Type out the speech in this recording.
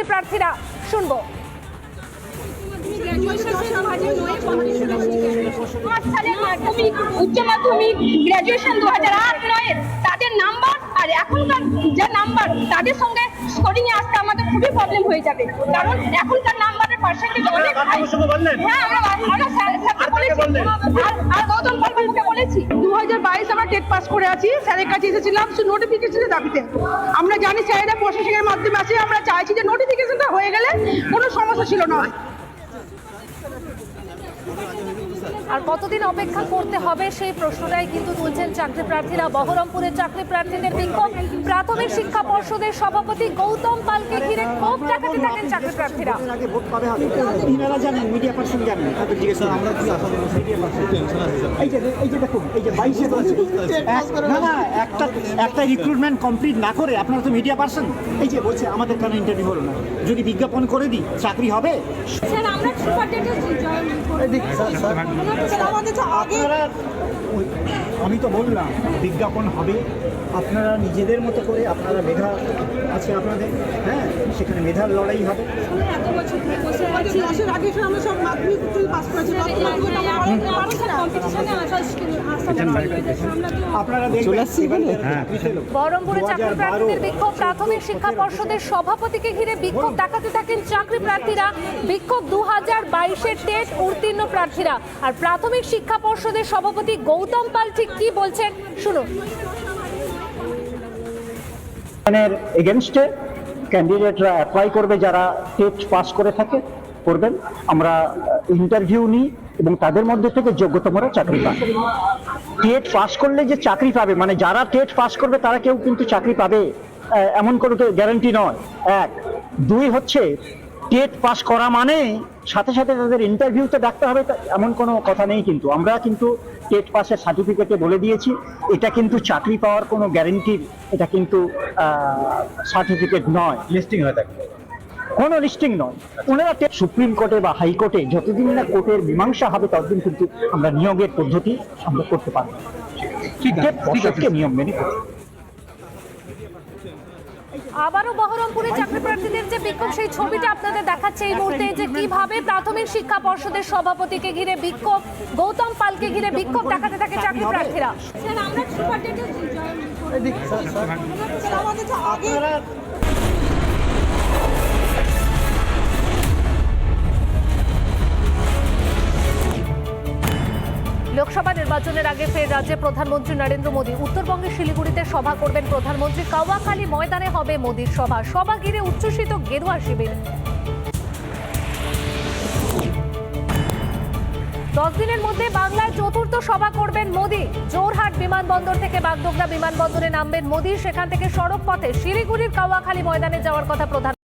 চাকরি প্রার্থীরা, শুনব। উচ্চ মাধ্যমিক গ্রাজুয়েশন দু হাজার আট নয়ের তাদের নাম্বার আর এখনকার যা নাম্বার তাদের সঙ্গে স্কোরিং এ আসতে আমাদের খুবই প্রবলেম হয়ে যাবে। কারণ এখনকার নাম্বারের পার্সেন্টেজ অনেক হাই হ্যাঁ আমরা আর- আর গৌতম কর্মকে বলেছি। দু হাজার বাইশ আমরা টেট পাস করে আছি। স্যারের কাছে এসেছিলাম শুধু নোটিফিকেশনের দাবিতে। আমরা জানি স্যারেরা প্রশাসনের মাধ্যমে আছে। আমরা চাইছি যে নোটিফিকেশনটা হয়ে গেলে কোনো সমস্যা ছিল না। আর কতদিন অপেক্ষা করতে হবে সেই প্রশ্নটাই কিন্তু তুলছেন চাকরি প্রার্থীরা বহরমপুরের চাকরি প্রার্থীদের বিক্ষোভ। প্রাথমিক শিক্ষা পর্ষদের সভাপতি গৌতম পালকে ঘিরে ক্ষোভ দেখাতে থাকেন চাকরি প্রার্থীরা আগে ভোট কবে হবে জানেন মিডিয়া পার্সন জানেন তাদের জিজ্ঞেস আমরা কি মিডিয়া পার্সন টেনশন আছে এই যে এই যে দেখুন এই যে বাইশে না না একটা একটা রিক্রুটমেন্ট কমপ্লিট না করে আপনারা তো মিডিয়া পার্সন এই যে বলছে আমাদের কেন ইন্টারভিউ হলো না? যদি বিজ্ঞাপন করে দিই চাকরি হবে? স্যার আমরা সুপার ডেটে আপনারা ওই- আমি তো বললাম বিজ্ঞাপন হবে। আপনারা নিজেদের মতো করে আপনারা মেধা আছে আপনাদের হ্যাঁ সেখানে মেধার লড়াই হবে এত বছর বসে আছি মাসের আগে আমরা সব মাধ্যমিক উচ্চ পাস করেছি কম্পিটিশনে আসা আসা আমরা তো আপনারা দেখবেন এবারে এলো। বহরমপুরে চাকরি প্রার্থীদের বিক্ষোভ প্রাথমিক শিক্ষা পর্ষদের সভাপতিকে ঘিরে বিক্ষোভ দেখাতে থাকেন চাকরি প্রার্থীরা বিক্ষোভ দু হাজার বাইশের টেট উত্তীর্ণ প্রার্থীরা আর প্রাথমিক শিক্ষা পর্ষদের সভাপতি গৌতম পাল ঠিক কি বলছেন শুনুন এর এগেনস্টে ক্যান্ডিডেটরা অ্যাপ্লাই করবে যারা টেস্ট পাস করে থাকে, করবেন। আমরা ইন্টারভিউ নিই এবং তাদের মধ্যে থেকে যোগ্যতমরা চাকরি পাবে টেট পাস করলে যে চাকরি পাবে মানে যারা টেট পাস করবে তারা কেউ কিন্তু চাকরি পাবে এমন কোনো গ্যারান্টি নয়। এক। দুই হচ্ছে টেট পাস করা মানে সাথে সাথে তাদের ইন্টারভিউতে ডাকতে হবে এমন কোনো কথা নেই কিন্তু। আমরা কিন্তু টেট পাসের সার্টিফিকেটে বলে দিয়েছি। এটা কিন্তু চাকরি পাওয়ার কোনো গ্যারেন্টির এটা কিন্তু সার্টিফিকেট নয়। লিস্টিং হয়ে থাকে। কোনো লিস্টিং নয়। ওনারা সুপ্রিম কোর্টে বা হাইকোর্টে যতদিন না কোর্টের মীমাংসা হবে ততদিন কিন্তু আমরা নিয়োগের পদ্ধতি আমরা করতে পারব। ঠিক আছে, নিয়ম মেনে। আবারও বহরমপুরে চাকরি প্রার্থীদের যে বিক্ষোভ সেই ছবিটা আপনাদের দেখাচ্ছে এই মুহূর্তে যে কীভাবে প্রাথমিক শিক্ষা পর্ষদের সভাপতিকে ঘিরে বিক্ষোভ গৌতম পালকে ঘিরে বিক্ষোভ দেখাতে থাকে চাকরি প্রার্থীরা লোকসভা নির্বাচনের আগে ফের রাজ্যে প্রধানমন্ত্রী নরেন্দ্র মোদী। উত্তরবঙ্গের শিলিগুড়িতে সভা করবেন প্রধানমন্ত্রী। কাওয়াখালী ময়দানে হবে মোদীর সভা। সভা ঘিরে উচ্ছ্বসিত গেরুয়া শিবির। দশ দিনের মধ্যে বাংলায় চতুর্থ সভা করবেন মোদী। জোরহাট বিমানবন্দর থেকে বাগডোগরা বিমানবন্দরে নামবেন মোদী। সেখান থেকে সড়ক পথে শিলিগুড়ির কাওয়াখালী ময়দানে যাওয়ার কথা প্রধান